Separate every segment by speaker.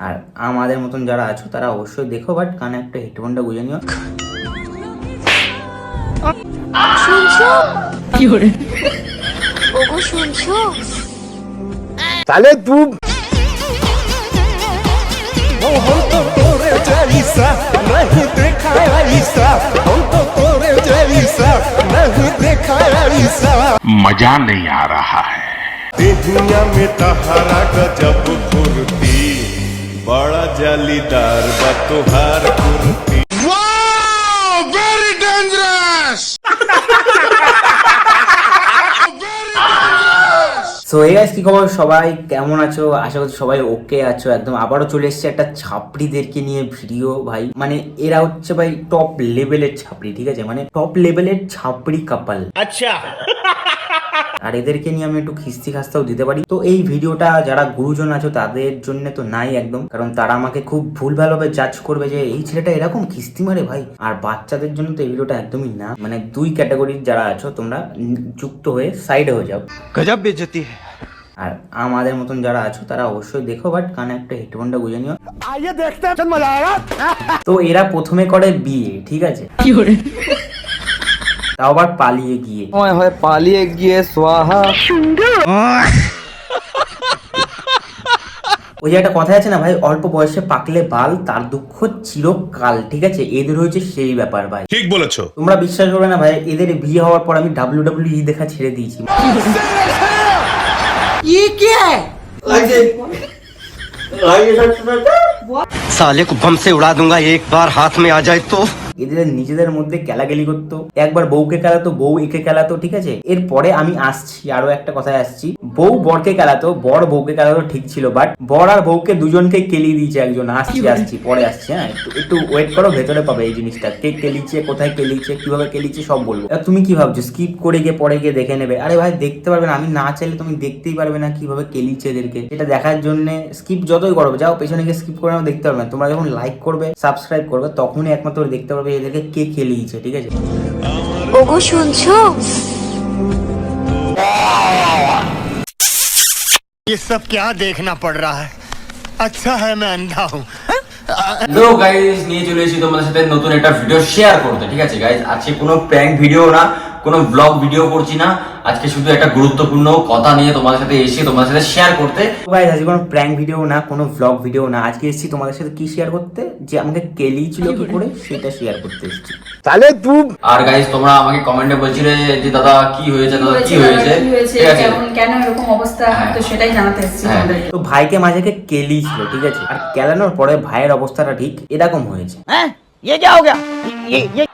Speaker 1: আর আমাদের মতন যারা আছো তারা অবশ্যই দেখো বাট কানে একটা হেডফোনটা গুঁজে নিও
Speaker 2: শুনছো ওগো শুনছো
Speaker 3: साले तू
Speaker 4: मजा नहीं आ रहा है
Speaker 5: दुनिया में तहारा गजब फुर्ती बड़ा जालीदार बा तुहार कुर्ती
Speaker 4: वेरी डेंजरस
Speaker 1: সো এই গাইস কি খবর সবাই কেমন আছো আশা করছি সবাই ওকে আছো একদম আবারও চলে এসেছে একটা ছাপড়িদেরকে নিয়ে ভিডিও ভাই মানে এরা হচ্ছে ভাই টপ লেভেলের ছাপড়ি ঠিক আছে মানে টপ লেভেলের ছাপড়ি কাপাল আচ্ছা আর এদেরকে নিয়ে আমি একটু খিস্তি খাস্তাও দিতে পারি। তো এই ভিডিওটা যারা গুরুজন আছো তাদের জন্য তো নাই একদম। কারণ তারা আমাকে খুব ভুলভালভাবে জাজ করবে যে এই ছেলেটা এরকম খিস্তি মারে ভাই? আর বাচ্চাদের জন্য তো এই ভিডিওটা একদমই না। মানে দুই ক্যাটাগরির যারা আছো তোমরা যুক্ত হয়ে সাইডে হয়ে যাও।
Speaker 3: গজব বেজতি
Speaker 1: আর আমাদের মতন যারা আছো তারা অবশ্যই দেখো বাট কানে একটা হেডফোনটা গুজে নিও।
Speaker 3: আইয়ে দেখতে
Speaker 1: তো এরা প্রথমে করে বিয়ে ঠিক আছে? কি তাও আবার পালিয়ে গিয়ে।
Speaker 6: সময় হয় পালিয়ে গিয়ে সোহা
Speaker 1: ওই যে একটা কথা আছে না ভাই অল্প বয়সে পাকলে বাল তার দুঃখ চিরকাল ঠিক আছে? এদের হয়েছে সেই ব্যাপার ভাই।
Speaker 4: ঠিক বলেছ।
Speaker 1: তোমরা বিশ্বাস করবে না ভাই এদের বিয়ে হওয়ার পর আমি ডাব্লিউ ডাব্লিউ ই দেখা ছেড়ে দিয়েছি।
Speaker 7: ये क्या है উড়া দুঙ্গা बम से उड़ा दूंगा एक बार
Speaker 1: এদের নিজেদের মধ্যে কেলাগেলি করতো। একবার বউকে খেলাতো, বউ একে খেলাতো, ঠিক আছে? এরপরে আমি আসছি, আরও একটা কথায় আসছি। বউ বরকে খেলাতো বর বউকে খেলাতো ঠিক ছিল বাট বর আর বউকে দুজনকে কেলিয়ে দিয়েছে একজন। আসছি আসছি পরে আসছি হ্যাঁ? একটু একটু ওয়েট করো ভেতরে পাবে এই জিনিসটা। কে কেলিছে কোথায় কেলিছে কীভাবে কেলিছে সব বলব। এবার তুমি কি ভাবছ? স্কিপ করে গিয়ে পরে গিয়ে দেখে নেবে। আরে ভাই দেখতে পারবে না। আমি না চাইলে তুমি দেখতেই পারবে না কীভাবে কেলিছে এদেরকে। এটা দেখার জন্য স্কিপ যতই করবে যাও পেছনে গিয়ে স্কিপ করে দেখতে পারবে না। তোমরা যখন লাইক করবে সাবস্ক্রাইব করবে তখনই একমাত্র দেখতে পারবে এদেরকে কে খেলিয়েছে ঠিক আছে?
Speaker 2: ওগো শুনছো?
Speaker 3: ये सब क्या देखना पड़ रहा है अच्छा है मैं अंधा हूँ
Speaker 8: হ্যালো গাইজ নিয়ে চলে এসেছি তোমাদের সাথে নতুন একটা ভিডিও শেয়ার করতে ঠিক আছে গাইজ আজকে কোনো প্র্যাঙ্ক ভিডিও না কোনো ব্লগ ভিডিও করছি না আজকে শুধু একটা গুরুত্বপূর্ণ কথা নিয়ে তোমাদের সাথে এসে তোমাদের সাথে শেয়ার করতে
Speaker 1: গাইজ আজকে কোনো প্র্যাঙ্ক ভিডিও না কোনো ভ্লগ ভিডিও না আজকে এসেছি তোমাদের সাথে কি শেয়ার করতে যে আমাকে কেলিয়েছিল কি করে সেটা শেয়ার করতে এসেছি
Speaker 3: साले तू
Speaker 8: আর গাইজ তোমরা আমাকে কমেন্টে বলছিলে যে দাদা কি হয়েছে দাদা কি হয়েছে
Speaker 9: কি হয়েছে
Speaker 8: ঠিক আছে
Speaker 9: কেমন কেন এরকম অবস্থা
Speaker 8: হ্যাঁ।
Speaker 9: তো সেটাই জানাতে এসেছি
Speaker 8: হ্যাঁ।
Speaker 9: তোমাদেরকে
Speaker 1: তো ভাইকে মাঝেকে কেলিয়েছিল ঠিক আছে আর কেলানোর পরে ভাইয়ের অবস্থাটা ঠিক এরকম হয়েছে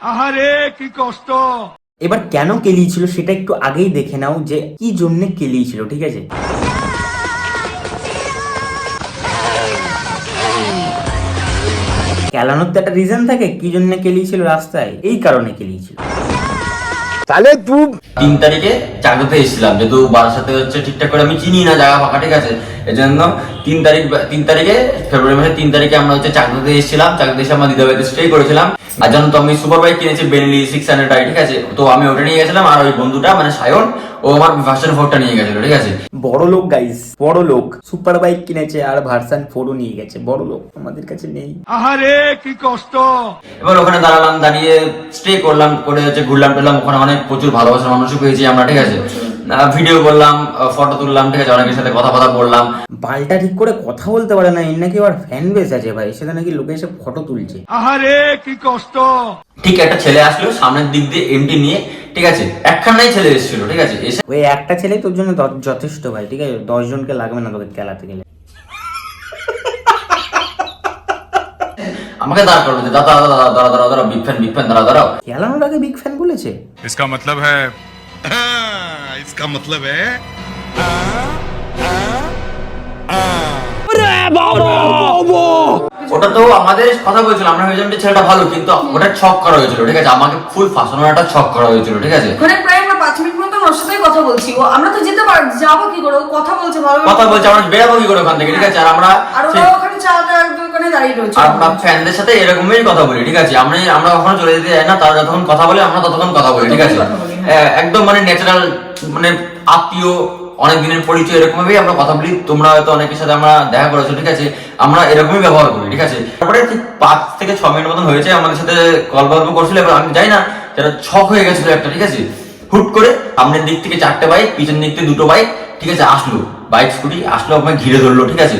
Speaker 5: আহারে কি কষ্ট
Speaker 1: এবার কেন কেলিয়েছিল সেটা একটু আগেই দেখে নাও যে কি জন্য কেলিয়েছিল ঠিক আছে? কেলানোর তো একটা রিজন থাকে কি জন্য কেলিয়েছিল রাস্তায়? এই কারণে কেলিয়েছিল।
Speaker 3: তাহলে তুই
Speaker 8: তিন তারিখে চাকরিতে এসেছিলাম যেহেতু বাসাতে সাথে হচ্ছে ঠিকঠাক করে আমি চিনি না জায়গা ফাঁকা ঠিক আছে। এই জন্য তিন তারিখ তিন তারিখে ফেব্রুয়ারি মাসের তিন তারিখে আমরা হচ্ছে চাকরিতে এসেছিলাম। চাকরিতে এসে আমরা দিদাবাড়িতে স্টে করেছিলাম। আর জানো তো আমি সুপার বাইক কিনেছি বেনলি সিক্স হান্ড্রেড ঠিক আছে? তো আমি ওটা নিয়ে গেছিলাম আর ওই বন্ধুটা মানে সায়ন ও আমার ভার্সন ফোরটা নিয়ে গেছিল ঠিক আছে?
Speaker 1: বড় লোক গাইস বড় লোক। সুপার বাইক কিনেছে আর ভার্সান ফোরও নিয়ে গেছে। বড় লোক আমাদের কাছে নেই।
Speaker 5: আহারে কি কষ্ট!
Speaker 8: এবার ওখানে দাঁড়ালাম দাঁড়িয়ে স্টে করলাম করে হচ্ছে ঘুরলাম টুরলাম। ওখানে অনেক প্রচুর ভালোবাসার মানুষও পেয়েছি আমরা ঠিক আছে? ভিডিও করলাম ফটো তুললাম ঠিক আছে অনেকের সাথে কথা কথা বললাম
Speaker 1: বালটা ঠিক করে কথা বলতে পারে না এর নাকি আবার ফ্যান বেস আছে ভাই সেটা নাকি লোকে এসে ফটো তুলছে
Speaker 5: আহারে কি কষ্ট
Speaker 8: ঠিক একটা ছেলে আসলো সামনের দিক দিয়ে এমটি নিয়ে ঠিক আছে একখানাই ছেলে এসেছিল ঠিক আছে এসে
Speaker 1: ওই একটা ছেলে তোর জন্য দ- যথেষ্ট ভাই ঠিক আছে দশ জনকে লাগবে না তোকে খেলাতে গেলে
Speaker 8: আমাকে দাঁড় করলো যে দাদা দাদা দাদা দাঁড়া দাঁড়া দাঁড়া বিগ ফ্যান বিগ ফ্যান দাঁড়া দাঁড়াও
Speaker 1: খেলানোর আগে বিগ ফ্যান বলেছে
Speaker 4: इसका मतलब है इसका मतलब है
Speaker 8: ওটা তো আমাদের কথা বলছিল আমরা ভেবেছিলাম যে ছেলেটা ভালো কিন্তু ওটা ছক করা হয়েছিল ঠিক আছে আমাকে ফুল ফাঁসানোর একটা ছক করা হয়েছিল ঠিক আছে
Speaker 9: ওখানে প্রায় আমরা পাঁচ মিনিট মতো ওর সাথেই কথা বলছি ও আমরা তো যেতে পার যাবো কি করে ও কথা বলছে ভালো
Speaker 8: কথা বলছে আমরা বেরাবো কি করে ওখান থেকে ঠিক আছে আর আমরা
Speaker 9: আর ওরা
Speaker 8: সেই-
Speaker 9: ওখানে চা টার দোকানে দাঁড়িয়ে রয়েছে
Speaker 8: আর আমরা ফ্যানদের সাথে এরকমই কথা বলি ঠিক আছে আমরা আমরা কখনো চলে যেতে যাই না তারা যতক্ষণ কথা বলে আমরা ততক্ষণ কথা বলি ঠিক আছে একদম মানে ন্যাচারাল মানে আত্মীয়, অনেক দিনের পরিচয় এরকম ভাবেই আমরা কথা বলি। তোমরা হয়তো অনেকের সাথে আমরা দেখা করেছ, ঠিক আছে? আমরা এরকমই ব্যবহার করি, ঠিক আছে? তারপরে ঠিক পাঁচ থেকে ছ মিনিট মতন হয়েছে, আমাদের সাথে গল্প গল্প করছিল, এবার আমি যাই না যেটা ছক হয়ে গেছিল একটা, ঠিক আছে? হুট করে সামনের দিক থেকে চারটে বাইক পিছনের দিক থেকে দুটো বাইক ঠিক আছে, আসলো। বাইক স্কুটি আসলো আমাকে ঘিরে ধরলো, ঠিক আছে?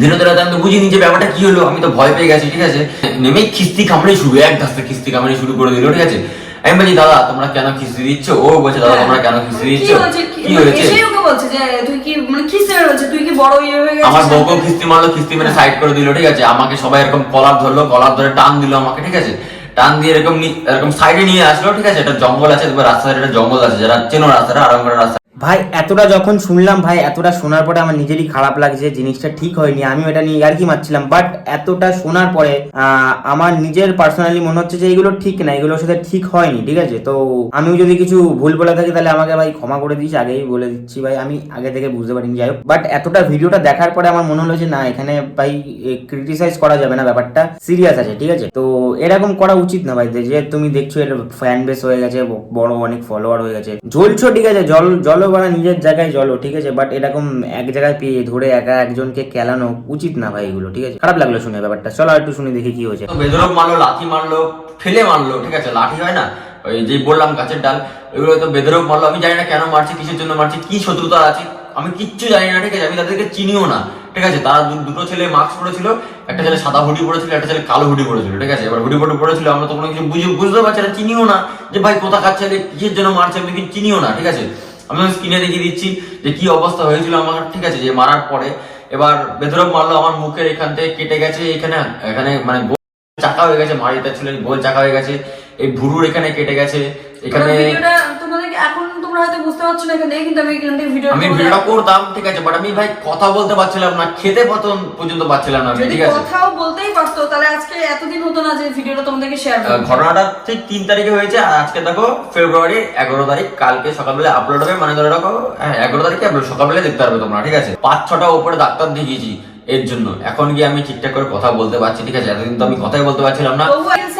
Speaker 8: ঘিরে ধরে আমি তো বুঝিনি যে ব্যাপারটা কি হলো, আমি তো ভয় পেয়ে গেছি, ঠিক আছে? নেমেই খিস্তি কামড়ে শুরু, এক ধাস্তে খিস্তি কামড়ে শুরু করে দিল, ঠিক আছে? আমি বলি দাদা তোমরা কেন খিচুড়ি দিচ্ছ? ও বলছে দাদা তোমরা কেন খিচুড়ি দিচ্ছ?
Speaker 9: কি হয়েছে?
Speaker 8: কি
Speaker 9: ওকে বলছে যে তুই কি মানে কিসের হয়েছে তুই কি বড় ইয়ে হয়ে গেছিস?
Speaker 8: আমার বউকে খিস্তি মারলো খিস্তি মেরে সাইড করে দিল ঠিক আছে? আমাকে সবাই এরকম কলার ধরলো কলার ধরে টান দিল আমাকে ঠিক আছে? টান দিয়ে এরকম এরকম সাইডে নিয়ে আসলো ঠিক আছে? একটা জঙ্গল আছে রাস্তার একটা জঙ্গল আছে যারা চেনো রাস্তাটা আরামগড় রাস্তা।
Speaker 1: ভাই, এতটা যখন শুনলাম ভাই, এতটা শোনার পরে আমার নিজেরই খারাপ লাগছে, জিনিসটা ঠিক হয়নি আমি এটা নিয়ে আর কি মারছিলাম বাট এতটা শোনার পরে আমার নিজের পার্সোনালি মনে হচ্ছে যে এগুলো ঠিক না, এগুলোর সাথে ঠিক হয়নি, ঠিক আছে? তো আমিও যদি কিছু ভুল বলে থাকি, তাহলে আমাকে ভাই ক্ষমা করে দিস, আগেই বলে দিচ্ছি ভাই, আমি আগে থেকে বুঝতে পারিনি, যাই হোক। বাট এতটা ভিডিওটা দেখার পরে আমার মনে হলো যে না, এখানে ভাই ক্রিটিসাইজ করা যাবে না, ব্যাপারটা সিরিয়াস আছে, ঠিক আছে? তো এরকম করা উচিত না ভাই, যে তুমি দেখছ এর ফ্যান বেস হয়ে গেছে বড় অনেক ফলোয়ার হয়ে গেছে। জ্বলছো ঠিক আছে, জল জল জলও বানা নিজের জায়গায় জলো ঠিক আছে? বাট এরকম এক জায়গায় পেয়ে, ধরে একা একজনকে কেলানো উচিত না ভাই এগুলো, ঠিক আছে? খারাপ লাগল শুনে ব্যাপারটা। চলো একটু শুনে দেখি কি হয়েছে।
Speaker 8: বেদরক মারলো, লাথি মারলো, ফেলে মারলো, ঠিক আছে? লাঠি হয় না? ওই যে বললাম, গাছের ডাল, এগুলো তো বেদরক মারলো। আমি জানি না কেন মারছে, কিসের জন্য মারছে, কি শত্রুতা আছে? আমি কিচ্ছু জানি না, ঠিক আছে? আমি তাদেরকে চিনিও না, ঠিক আছে? তারা দুটো ছেলে মাস্ক পরেছিল, একটা ছেলে সাদা হুডি পরেছিল, একটা ছেলে কালো হুডি পরেছিল, ঠিক আছে? এবার হুডি পরে পরেছিল, আমরা তো কোনো কিছু বুঝে বুঝতে পারছি না, চিনিও না যে ভাই কোথাকার ছেলে, কিসের জন্য মারছে, আমি চিনিও না, ঠিক আছে? আমি স্ক্রিনে দেখিয়ে দিচ্ছি যে কি অবস্থা হয়েছিল আমার, ঠিক আছে, যে মারার পরে। এবার বেধরক মারলো, আমার মুখের এখান থেকে কেটে গেছে, এখানে এখানে মানে চাকা হয়ে গেছে মারিতে ছিল, গোল চাকা হয়ে গেছে, এই ভুরুর এখানে কেটে গেছে, এখন
Speaker 9: তোমরা হয়তো বুঝতে পারছ না এখানে কিন্তু আমি এখান থেকে ভিডিও
Speaker 8: আমি ভিডিওটা করতাম ঠিক আছে বাট আমি ভাই কথা বলতে পারছিলাম না খেতে পতন পর্যন্ত পারছিলাম না ঠিক আছে।
Speaker 9: কথাও বলতেই পারতো তাহলে আজকে এতদিন হতো না যে ভিডিওটা তোমাদেরকে শেয়ার করব
Speaker 8: ঘটনাটা ঠিক তিন তারিখে হয়েছে আর আজকে দেখো ফেব্রুয়ারি এগারো তারিখ কালকে সকালবেলা আপলোড হবে মানে ধরে রাখো হ্যাঁ এগারো তারিখে আপলোড সকালবেলা দেখতে পারবে তোমরা ঠিক আছে। পাঁচ ছটা উপরে ডাক্তার দেখিয়েছি এর জন্য এখন গিয়ে আমি ঠিকঠাক করে কথা বলতে পারছি ঠিক আছে এতদিন তো আমি কথাই বলতে পারছিলাম না।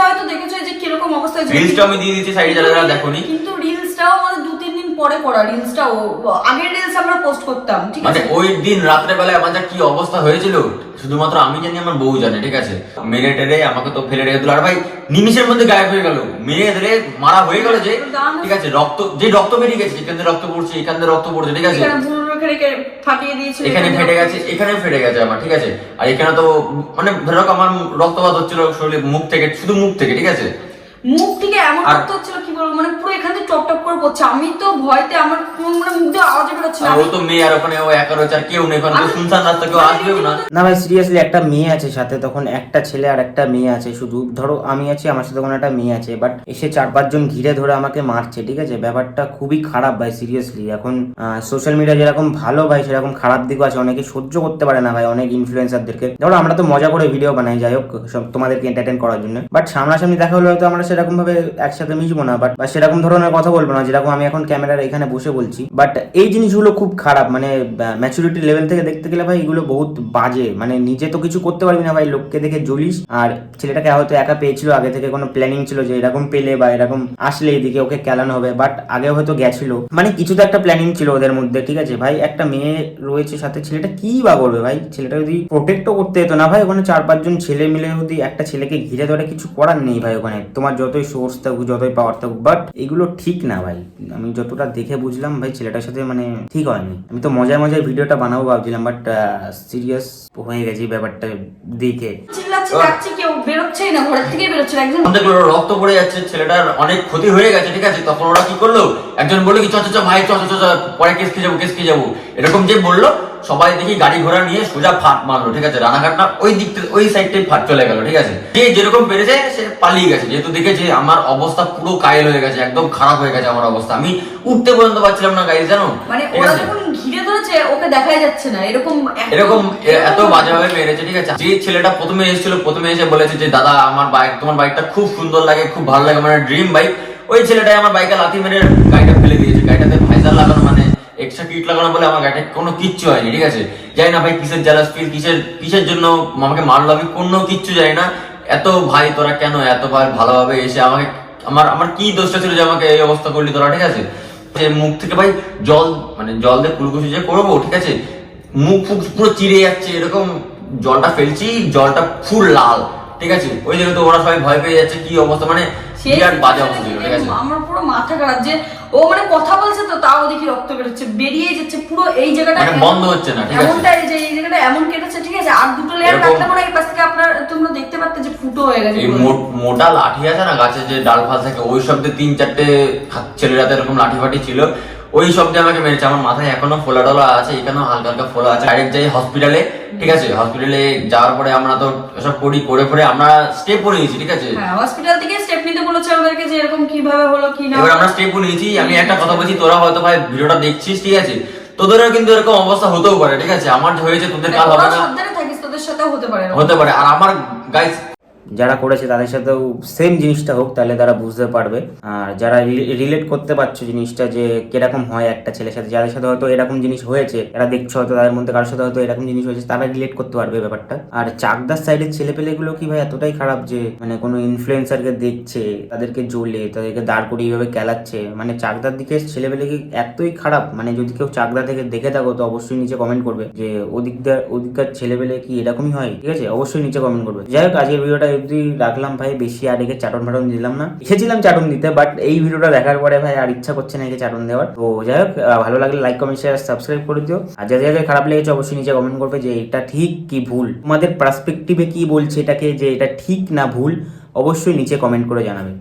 Speaker 9: হয়তো দেখেছ যে কীরকম অবস্থা হয়েছে।
Speaker 8: রিলসটা আমি দিয়ে দিচ্ছি সাইডে যারা দেখোনি।
Speaker 9: কিন্তু রিলসটাও আমাদের দু তিন দিন পরে করা রিলসটাও আগের রিলস আমরা পোস্ট করতাম ঠিক
Speaker 8: মানে
Speaker 9: আছে?
Speaker 8: ওই দিন রাত্রে বেলায় আমার যা কি অবস্থা হয়েছিল শুধুমাত্র আমি জানি আমার বউ জানে ঠিক আছে? মেরে টেরে আমাকে তো ফেলে রেখে দিল। আর ভাই নিমিষের মধ্যে গায়েব হয়ে গেল। মেরে ধরে মারা হয়ে গেল যে ঠিক আছে রক্ত যে রক্ত বেরিয়ে গেছে এখান থেকে রক্ত পড়ছে এখান থেকে রক্ত পড়ছে ঠিক আছে?
Speaker 9: এখানে
Speaker 8: ফেটে গেছে এখানে ফেটে গেছে আমার ঠিক আছে? আর এখানে তো মানে ধরে আমার রক্তপাত হচ্ছিল শরীরে মুখ থেকে শুধু মুখ থেকে ঠিক আছে?
Speaker 9: মুখ থেকে এমন রক্ত হচ্ছিল কি বলব মানে পুরো এখান থেকে টপ টপ করে পড়ছে। আমি তো ভয়তে আমার কোন মানে মুখ দিয়ে আওয়াজ না।
Speaker 8: ও তো মেয়ে আর ওখানে ও একা রয়েছে আর কেউ নেই। শুনশান রাস্তা কেউ আসবেও না।
Speaker 1: না ভাই সিরিয়াসলি একটা মেয়ে আছে সাথে তখন একটা ছেলে আর একটা মেয়ে আছে। শুধু ধরো আমি আছি আমার সাথে কোনো একটা মেয়ে আছে বাট এসে চার পাঁচজন ঘিরে ধরে আমাকে মারছে ঠিক আছে? ব্যাপারটা খুবই খারাপ ভাই সিরিয়াসলি এখন সোশ্যাল মিডিয়া যেরকম ভালো ভাই সেরকম খারাপ দিকও আছে। অনেকে সহ্য করতে পারে না ভাই অনেক ইনফ্লুয়েন্সারদেরকে ধরো আমরা তো মজা করে ভিডিও বানাই যাই হোক সব তোমাদেরকে এন্টারটেন করার জন্য। বাট সামনাসামনি দেখা হলে হয়তো আমরা সেরকম ভাবে একসাথে মিশবো না বাট বা সেরকম ধরনের কথা বলব না, যেরকম আমি এখন ক্যামেরার এখানে বসে বলছি। বাট এই জিনিসগুলো খুব খারাপ মানে ম্যাচুরিটি লেভেল থেকে দেখতে গেলে ভাই এগুলো বহুত বাজে মানে নিজে তো কিছু করতে পারবি না ভাই, লোককে দেখে জ্বলিস। আর ছেলেটাকে হয়তো একা পেয়েছিল, আগে থেকে কোনো প্ল্যানিং ছিল যে এরকম পেলে বা এরকম আসলে এদিকে ওকে কেলানো হবে বাট আগে হয়তো গেছিল। মানে কিছু তো একটা প্ল্যানিং ছিল ওদের মধ্যে, ঠিক আছে? ভাই একটা মেয়ে রয়েছে সাথে, ছেলেটা কি বা করবে ভাই? ছেলেটা যদি প্রোটেক্টও করতে হতো না ভাই, ওখানে চার পাঁচজন ছেলে মিলে যদি একটা ছেলেকে ঘিরে ধরে কিছু করার নেই ভাই ওখানে, তোমার যতই সোর্স থাকুক যতই পাওয়ার থাকুক বাট এগুলো ঠিক না ভাই। আমি যতটা দেখে বুঝলাম ভাই ছেলেটার সাথে মানে ঠিক হয়নি। আমি তো মজায় মজায় ভিডিওটা বানাবো ভাবছিলাম বাট সিরিয়াস হয়ে গেছি ব্যাপারটা দেখে।
Speaker 9: কেউ বেরোচ্ছেই না ঘরের থেকে বেরোচ্ছে একজন
Speaker 8: দেখল রক্ত পড়ে যাচ্ছে ছেলেটার অনেক ক্ষতি হয়ে গেছে ঠিক আছে? তখন ওরা কি করল? একজন বলল কি চ চ ভাই চ চ পরে কেস খেয়ে যাব কেস খেয়ে যাব। এরকম যে বলল সবাই দেখি গাড়ি ঘোড়া নিয়ে সোজা ফাট মারলো ঠিক আছে? রানাঘাট না ওই দিক থেকে ওই সাইডটাই ফাট চলে গেল ঠিক আছে? যে যেরকম পেরেছে সে পালিয়ে গেছে। যেহেতু দেখেছে আমার অবস্থা পুরো কায়েল হয়ে গেছে একদম খারাপ হয়ে গেছে আমার অবস্থা। আমি উঠতে পর্যন্ত পারছিলাম না গাড়ি জানো?
Speaker 9: মানে ওরা যখন ঘিরে ধরেছে ওকে দেখাই যাচ্ছে না এরকম
Speaker 8: এরকম এত বাজেভাবে মেরেছে ঠিক আছে? যে ছেলেটা প্রথমে এসেছিল প্রথমে এসে বলেছে যে দাদা আমার বাইক তোমার বাইকটা খুব সুন্দর লাগে খুব ভালো লাগে মানে ড্রিম বাইক ওই ছেলেটাই আমার বাইকে লাথি মেরে গাড়িটা ফেলে দিয়েছে। গাড়িটাতে ভাইজার লাগানো মানে এক্সট্রা কিট লাগানো বলে আমার গাড়িটা কোনো কিচ্ছু হয়নি ঠিক আছে? জানি না ভাই কিসের জ্যালাস ফিল কিসের কিসের জন্য আমাকে মারলো আমি কোনো কিচ্ছু জানি না। এত ভাই তোরা কেন এতবার ভালোভাবে এসে আমাকে আমার আমার কি দোষটা ছিল যে আমাকে এই অবস্থা করলি তোরা ঠিক আছে? যে মুখ থেকে ভাই জল মানে জল দিয়ে কুলকুচি যে করব ঠিক আছে? মুখ ফুক পুরো চিড়ে যাচ্ছে এরকম জলটা ফেলছি জলটা ফুল লাল ঠিক আছে? ওই জন্য তো ওরা সবাই ভয় পেয়ে যাচ্ছে কি অবস্থা? মানে বিরাট বাজে অবস্থা ছিল ঠিক আছে?
Speaker 9: আমার পুরো মাথা খারাপ যে ও মানে কথা দেখি রক্ত বেরোচ্ছে বেরিয়ে যাচ্ছে পুরো এই জায়গাটা।
Speaker 8: মানে বন্ধ হচ্ছে না,
Speaker 9: এমনটা এই যে এই জায়গাটা এমন কেটেছে ঠিক আছে? আর দুটো লেয়ার কাটলে মনে হয় এই পাশ থেকে আপনার তোমরা দেখতে পাচ্ছ যে ফুটো হয়ে গেছে
Speaker 8: এই মোটা লাঠি আছে না গাছে যে ডাল ফাল থাকে ওই শব্দে তিন চারটে ছেলেরা এরকম লাঠি ফাটি ছিল। ওই শব্দে আমাকে মেরেছে। আমার মাথায় এখনও ফোলা ডলা আছে এখানেও হালকা হালকা ফোলা আছে। ডাইরেক্ট যাই হসপিটালে ঠিক আছে? হসপিটালে যাওয়ার পরে আমরা তো এসব করি করে পরে আমরা স্টেপও নিয়েছি ঠিক আছে?
Speaker 9: হ্যাঁ হসপিটাল থেকে স্টেপ নিতে বলেছে আমাদেরকে যে এরকম কীভাবে হলো কি না
Speaker 8: এবার আমরা স্টেপও নিয়েছি। আমি একটা কথা বলছি তোরা হয়তো ভাই ভিডিওটা দেখছিস ঠিক আছে? তোদেরও কিন্তু এরকম অবস্থা হতেও পারে ঠিক আছে? আমার যে হয়েছে তোদের কাল হবে না।
Speaker 9: থাকিস তোদের সাথেও হতে পারে
Speaker 8: হতে পারে। আর আমার গাইস
Speaker 1: যারা করেছে তাদের সাথেও সেম জিনিসটা হোক, তাহলে তারা বুঝতে পারবে। আর যারা রিলেট করতে পারছ জিনিসটা যে কীরকম হয় একটা ছেলের সাথে, যাদের সাথে হয়তো এরকম জিনিস হয়েছে যারা দেখছ হয়তো তাদের মধ্যে কারোর সাথে হয়তো এরকম জিনিস হয়েছে, তারা রিলেট করতে পারবে ব্যাপারটা। আর চাকদার সাইডের ছেলেপেলেগুলো কি ভাই এতটাই খারাপ যে মানে কোনো ইনফ্লুয়েন্সারকে দেখছে, তাদেরকে জ্বলে, তাদেরকে দাঁড় করিয়ে এইভাবে খেলাচ্ছে মানে চাকদার দিকে ছেলেপেলে কি এতই খারাপ? মানে যদি কেউ চাকদা থেকে দেখে থাকো, তো অবশ্যই নিচে কমেন্ট করবে যে ওদিককার ওদিককার ছেলেপেলে কি এরকমই হয়? ঠিক আছে? অবশ্যই নিচে কমেন্ট করবে। যাই হোক, আজকের ভিডিওটা অবধি রাখলাম ভাই, বেশি আর একে চাটন ফাটন দিলাম না। এসেছিলাম চাটন দিতে বাট এই ভিডিওটা দেখার পরে ভাই আর ইচ্ছা করছে না একে চাটন দেওয়ার। তো যাই হোক ভালো লাগলে লাইক কমেন্ট শেয়ার সাবস্ক্রাইব করে দিও। আর যাদের যাদের খারাপ লেগেছে, অবশ্যই নিচে কমেন্ট করবে যে এটা ঠিক কি ভুল। তোমাদের পার্সপেক্টিভে কি বলছে এটাকে, যে এটা ঠিক না ভুল, অবশ্যই নিচে কমেন্ট করে জানাবে।